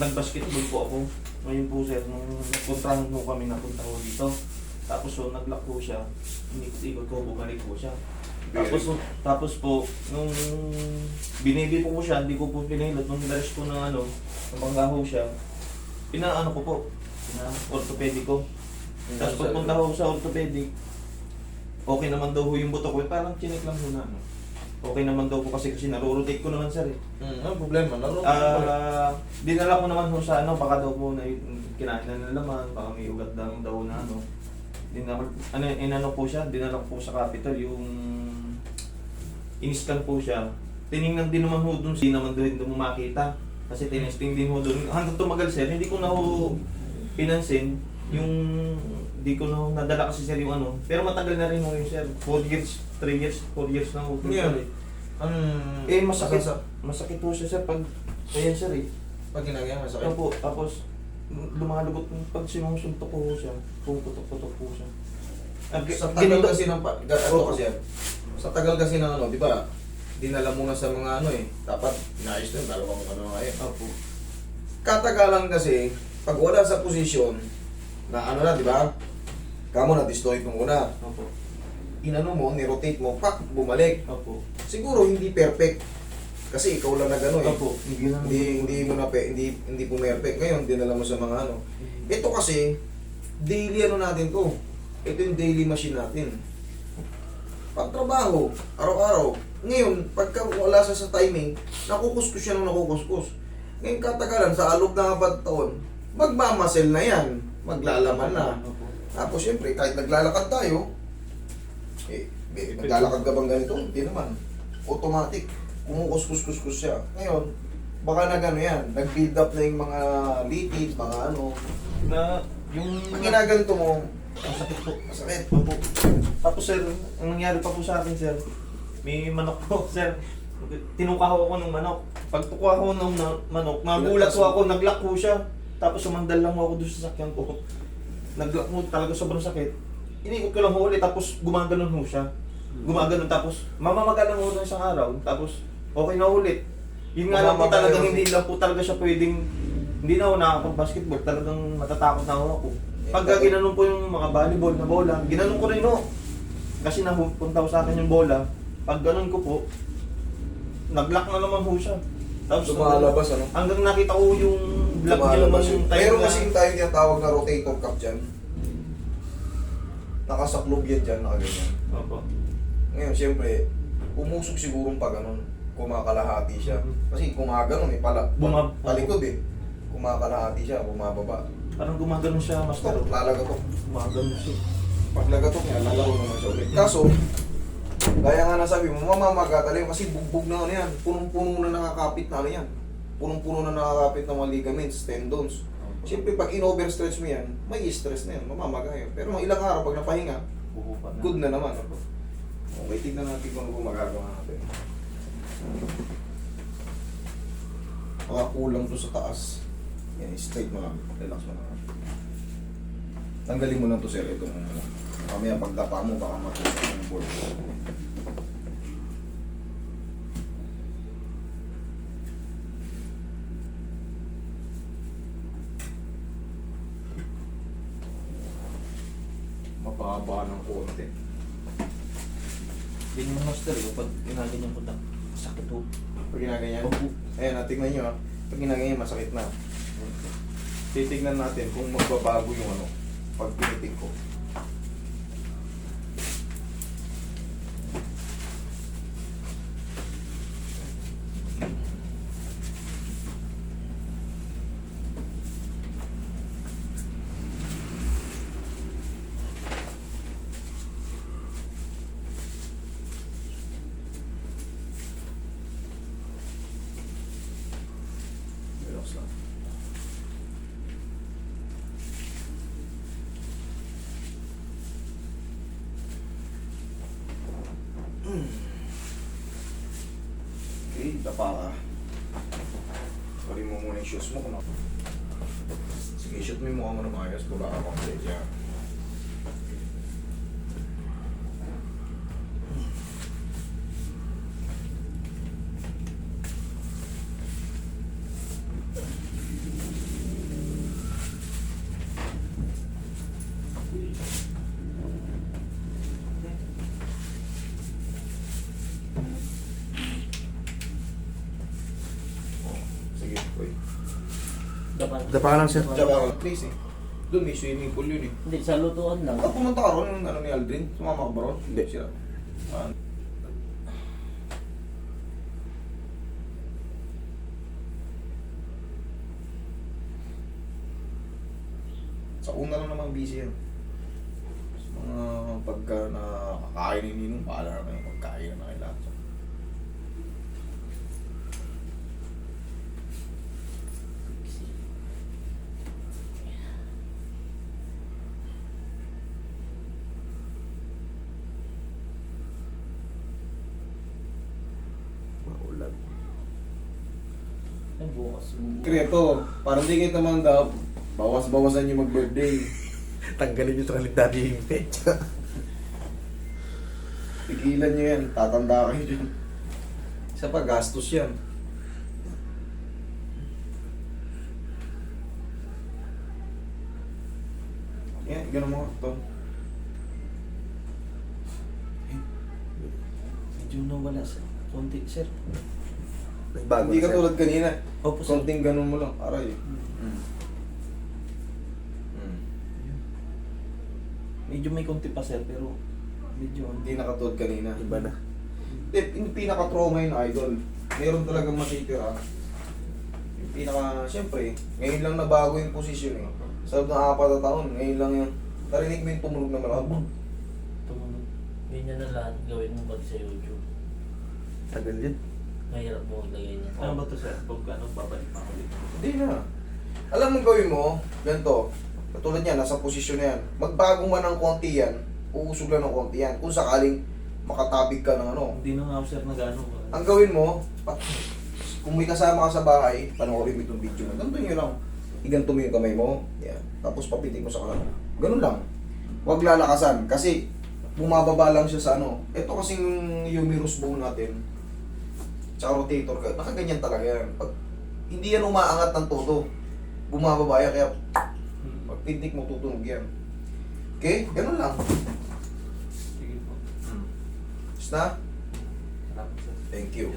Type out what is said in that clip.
nag-basketball po ako. Ngayon po sir, nung nagpuntahan po kami, napunta ko dito. Tapos so, nag-lock po siya. Inikot-ikot ko, bumalik po siya. Tapos, tapos po, nung binibi po ko siya, hindi ko po pinilot. Nung nilares ko ng ano, nabangga ho siya, pinaano ko po, pina-orthopedic ko. Tapos pagpunta ko sa orthopedic, okay naman daw ho yung buto ko. Parang chinik lang ho na ano. Okay naman daw po kasi kasi narorotate ko naman sir eh. Hmm, ano problema? Laro Ah, dinala ko naman ho sa ano, baka daw po na kinain na ng laman, baka may ugat lang daw na ano. Dinala, ano, inano po siya, dinala ko po sa capital yung in-scan po siya. Tiningnan din naman ho dun, hindi naman doon doon makita. Kasi tinesting din ho doon. Hanggang tumagal sir, hindi ko na ho pinansin yung hindi ko na nadala kasi sir yung ano. Pero matagal na rin ho yung sir. 4 years, 3 years, 4 years na ho. Ano Anong... Eh, masakit. Sa, Masakit po siya sir pag, ayan sir eh. pag ginagawa, masakit. Ayun po, tapos lumalugot pag sinusuntok ko siya, pumuputok-putok po siya. Ang Sa tagal ginilo- kasi ng... pa- ga- Ito Oo. kasi yan. Sa tagal kasi ng ano, di ba? Dinala mo na sa mga ano eh. Dapat, inayos na yun. Dalawang ano nga yun. Opo. Katagalan kasi, pag wala sa posisyon, na ano na, di ba? Kamo na, destroy mo muna. Opo. Inano mo, nirotate mo, pak, bumalik. Opo. Siguro hindi perfect. Kasi ikaw lang na gano'n eh. Opo. Hindi na Hindi, hindi mo na, pe- hindi, hindi po perfect. Ngayon, dinala mo sa mga ano. Ito kasi, daily ano natin to. Ito yung daily machine natin. Pagtrabaho, araw-araw. Ngayon, pagka wala sa sa timing, nakukuskus siya nung nakukuskus. Ngayon katagalan, sa alog ng apat taon, magmamasel na yan. Maglalaman na. Tapos syempre, kahit naglalakad tayo, eh, eh, naglalakad ka bang ganito? Hindi naman. Automatic. Kumukuskus-kuskus siya. Ngayon, baka na gano yan. Nag-build up na yung mga litid, mga ano. Na, yung... Pag ginaganto mo, Masakit po. masakit. Opo. Tapos sir, ang nangyari pa po sa akin sir, may manok po sir. Tinukaw ako ng manok. Pag tukuha ko ng manok, nagulat po ako, naglock po siya. Tapos sumandal lang ako doon sa sakyan ko. Naglock mo talaga sobrang sakit. Inikot ko lang ho ulit, tapos gumaganon ho siya. Gumaganon, tapos mamamaga lang ho ng isang araw. Tapos okay na ulit. Yun nga lang po yun. hindi lang po talaga siya pwedeng hindi na ako nakakapag-basketball. Talagang matatakot na ako ako. Pagka ginanon po yung mga volleyball na bola, ginanon ko rin ho. Kasi napunta ko sa akin yung bola. Pag ganon ko po, nag-lock na naman ho siya. Tapos Lumalabas, ano? hanggang nakita ko yung block niya naman Lumalabas yung yun. time Meron na... kasi tayo tinatawag na rotator cuff dyan. Nakasaklob yan dyan, nakaganyan. Opo. Ngayon, siyempre, umusog sigurong pa ganun. Kumakalahati siya. Kasi kumaganon eh, pala, Bumab- talikod eh. Kumakalahati siya, bumababa. Parang gumaganon siya, master. Basta lalagatok. Gumaganon siya. Pag lagatok niya, lalaro naman siya ulit. Kaso, gaya nga nasabi mo, mamamaga talaga kasi bugbog na ano yan. Punong-puno na nakakapit na ano yan. Punong-puno na nakakapit ng mga ligaments, tendons. Siyempre, pag in-overstretch mo yan, may stress na yan, mamamaga yun. Pero mga ilang araw, pag napahinga, na. good na naman. Okay, tignan natin kung ano magagawa natin. Baka kulang to sa taas. Yan, straight mo lang. Relax mo lang. Tanggalin mo lang to sir, ito muna lang. Mamaya pagdapa mo, baka matutok yung board. Mapahaba ng konti. Ganyan yung master eh, pag ginaganyan ko na, sakit ho. Pag ginaganyan, Opo. ayan, ah, tignan nyo ah. Pag ginaganyan, masakit na. Titignan natin kung magbabago yung ano, pag tinitig ko. Relax lang. Ka. Sorry mo muna yung shoes mo kung. Sige, shoot mo yung mukha mo na maayos. Baba ka complete yan. Dapat. Dapa lang, sir. Tsaka, please eh. Doon may swimming pool yun eh. Hindi, sa lutuan lang. Ah, pumunta ka ron, yung ano ni Aldrin? Sumama ka ba ron? Hindi. Siya. Ah. Sa una lang naman busy yan. Sa mga pagka nakakain ni Ninong, paala naman yung pagkain na kailangan. Bukas. Kreto, parang di kayo tumanda, bawas-bawasan yung mag-birthday. Tanggalin nyo sa kalendaryo yung pecha. Pigilan nyo yan, tatanda kayo dyan. Isa pa, gastos yan. Yan, ganun mo, ito. Medyo nawala sir. Konti sir. Nagbago Hindi na, ka sir. tulad kanina. Opo sir. Konting ganun mo lang, aray. Hmm. Mm. Medyo may konti pa sir pero medyo Hindi nakatulad kanina. Iba na. Hindi, yung pinaka-trauma yun, idol. Meron talagang matitira. Yung pinaka, siyempre, ngayon lang nabago yung posisyon eh. Sa loob ng apat na taon, ngayon lang yung, narinig mo yung tumunog na malabog. tumunog. Ganyan na lahat gawin mo pati sa YouTube. Tagal yun. Mahirap mo maglagay niya. Ano ba to sir? Pag ano, babalik pa ako dito. Hindi na. Alam mo gawin mo, ganito, katulad yan, nasa posisyon na yan. Magbago man ng konti yan, uusog lang ng konti yan. Kung sakaling makatabig ka ng ano. Hindi na nga ako sir nag-ano. Ang gawin mo, pa- kung may kasama ka sa bahay, panoorin mo itong video mo. Ganito nyo lang. Iganto mo yung kamay mo. Yan. Tapos papitik mo sa kanan. Ganun lang. Huwag lalakasan. Kasi bumababa lang siya sa ano. Ito kasing humerus bone natin. Tsaka rotator ka. Nakaganyan talaga yan. Pag, hindi yan umaangat ng todo. Bumababa yan. Kaya pag pintik mo tutunog yan. Okay? Ganun lang. Sige po. Basta, sir. thank you.